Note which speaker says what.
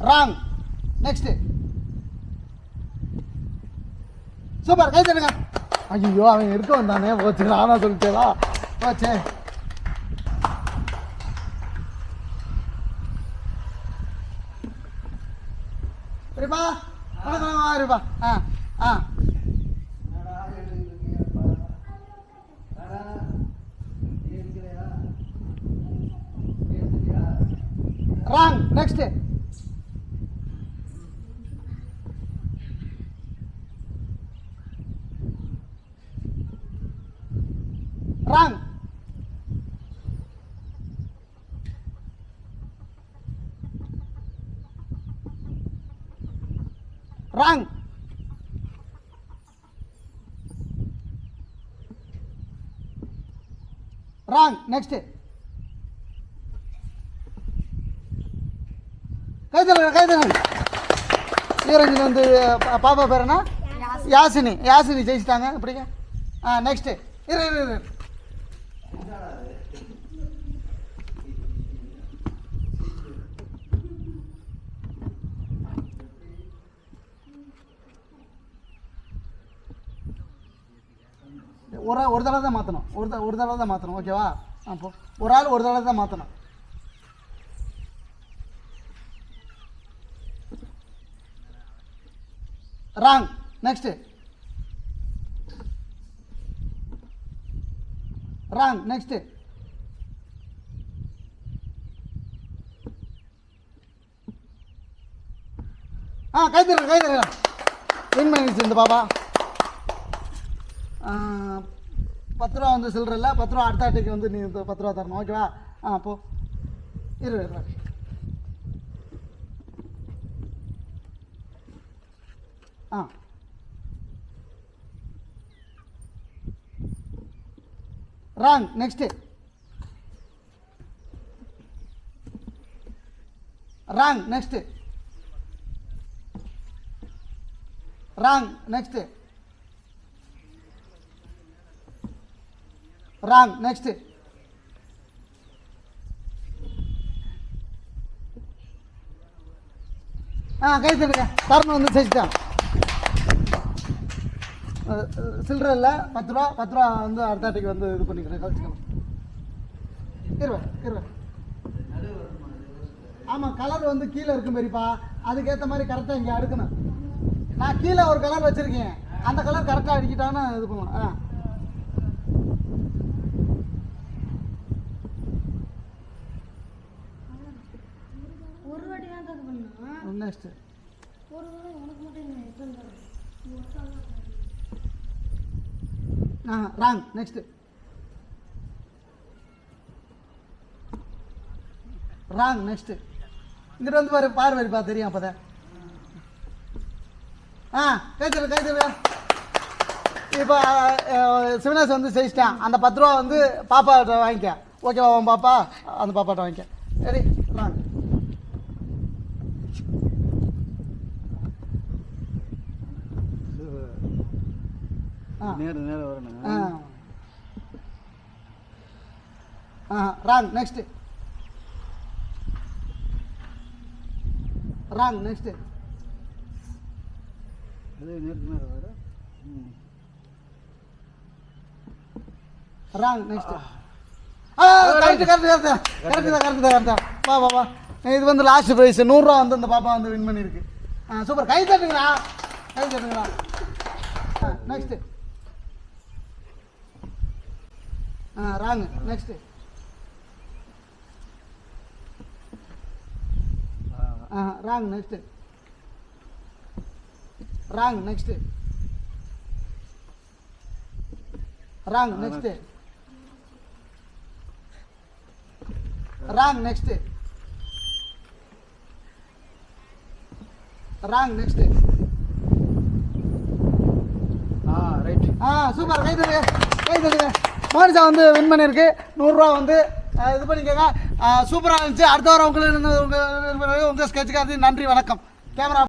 Speaker 1: Wrong next super கை தட்டுங்க. ஐயோ அவன் இருக்க வந்தானே போச்சு நானா சொல்லிட்டேவா போச்சே. சரிப்பா வணக்கம் இருப்பா ஆ ஆ. Wrong next wrong wrong wrong next கைதல் கைதல் ஈரஞ்சன் வந்து பாப்பா பேர் என்ன? யாசினி. யாசினி. ஜெயிச்சிட்டாங்க. இப்படிங்க. ஆ நெக்ஸ்ட்டு இரு இரு இரு. ஒரு ஒரு தடவை தான் மாற்றணும் ஒரு த ஒரு தடவை தான் மாற்றணும் ஓகேவா? அப்போ ஒரு ஆள் ஒரு தடவை தான் மாற்றணும் ராங். Next wrong. நெக்ஸ்ட்டு ஆ கை தருங்க கை வின் பண்ணிடுச்சு இந்த பாப்பா. பத்து ரூபா வந்து சில்லற இல்லை பத்து ரூபா அடுத்த ஆட்டுக்கு வந்து நீ இந்த பத்து ரூபா தரணும் ஓகேவா ஆ போ. இரு இரு ஆ. Wrong next wrong next wrong next wrong next ஆ கை தட்டுங்க. தரணும் வந்து செஞ்சுட்டான் சில்லற இல்லை. பத்து ரூபா பத்து ரூபா வந்து அடுத்த ஆட்டுக்கு வந்து இது பண்ணிக்கிறேன் கழிச்சுக்கலாம். இருவா இருவா ஆமாம் கலர் வந்து கீழே இருக்கும் பெரியப்பா. அதுக்கேற்ற மாதிரி கரெக்டாக இங்கே அடுக்கணும். நான் கீழே ஒரு கலர் வச்சுருக்கேன். அந்த கலர் கரெக்டாக அடிக்கிட்டான்னு இது பண்ணுவேன் ஆ.
Speaker 2: ஒரு அது பண்ணா
Speaker 1: நெக்ஸ்ட்டு
Speaker 2: ஒரு தடவை உனக்கு மட்டும் இல்லை எத்தனை
Speaker 1: ஆ ராங் நெக்ஸ்ட்டு ராங் நெக்ஸ்ட்டு இங்கிட்ட வந்து பாரு பாரு வரிப்பா தெரியும் அப்போதான். ஆ கைத்தரு கைத்தரு இப்போ சிவனேஷ் வந்து செய்ச்சிட்டான் அந்த பத்து ரூபா வந்து பாப்பாட்ட வாங்கிக்க. ஓகேவா பாப்பா? அந்த பாப்பாட்ட வாங்கிக்க. சரி ராங் ஆ
Speaker 3: நேரம் நேரம் வரணும்
Speaker 1: ஆ. ராங் நெக்ஸ்ட் ராங் நெக்ஸ்ட்
Speaker 3: அதே நேரத்துக்கு நேரம் வர
Speaker 1: ராங் நெக்ஸ்ட் ஆ. கரெக்ட் கரெக்ட் கரெக்ட் தான் கரெக்ட் தான் கரெக்ட் தான் வா வா வா. இது வந்து லாஸ்ட் ப்ரைஸ் நூறுரூவா வந்து இந்த பாப்பா வந்து வின் பண்ணியிருக்கு ஆ சூப்பர் கை தட்டுங்களா கை தட்டுங்களா ஆ நெக்ஸ்ட் ஆ ராங் நெக்ஸ்ட் ஆ wrong next wrong next wrong next wrong next wrong next
Speaker 3: ஆ
Speaker 1: மோனிஷா வந்து வின் பண்ணியிருக்கு. நூறுரூவா வந்து இது பண்ணிக்கோங்க. சூப்பராக இருந்துச்சு. அடுத்த வாரம் உங்களுக்கு உங்கள் உங்கள் அது நன்றி வணக்கம். கேமரா